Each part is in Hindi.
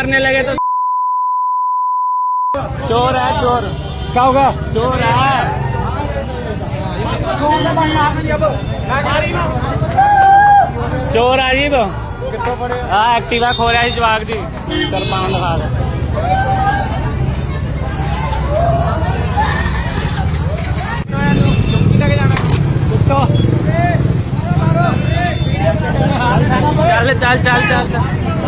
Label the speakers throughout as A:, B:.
A: मारने लगे तो
B: चोर है
A: चोर। क्या
B: होगा? चोर है। चोर है अजीब तो। हाँ एक्टिवा
A: खो
B: रहा है जवाब जी कृपान
A: लगा दे। चल चल चल चल।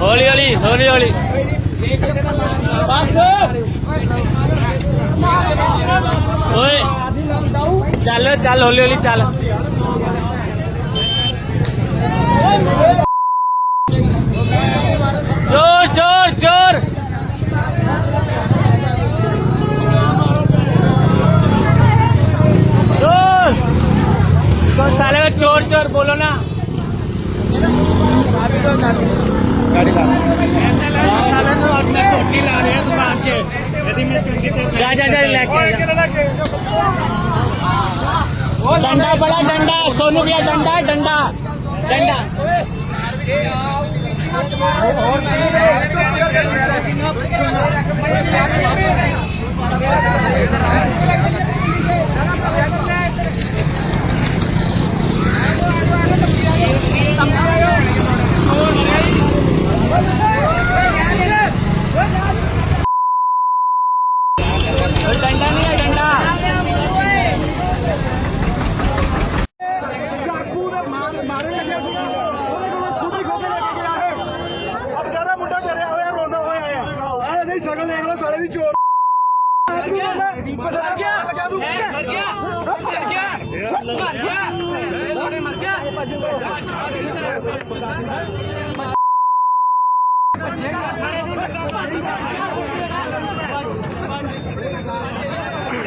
B: ਹੌਲੀ ਹੌਲੀ ਹੌਲੀ ਹੌਲੀ ਓਏ ਚੱਲ ਚੱਲ ਹੌਲੀ ਹੌਲੀ ਚੱਲ बोलो ना।
A: गाड़ी ला
B: तो ला रहे हैं दुकान से यदि जा जा जा लेके डंडा बड़ा डंडा। सोनू भैया डंडा डंडा डंडा। डंडा।
A: मेरी शक्ल देख लो सारे भी चोर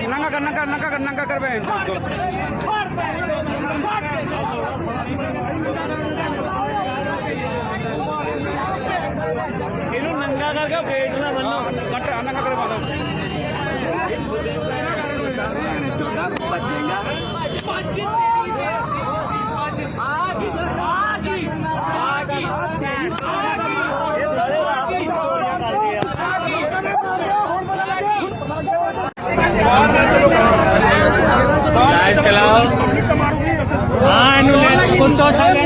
B: नंगा कर नंगा नंगा कर नंगा कर बहन గా चलाओ हाँ इन्होंने कुछ तो साल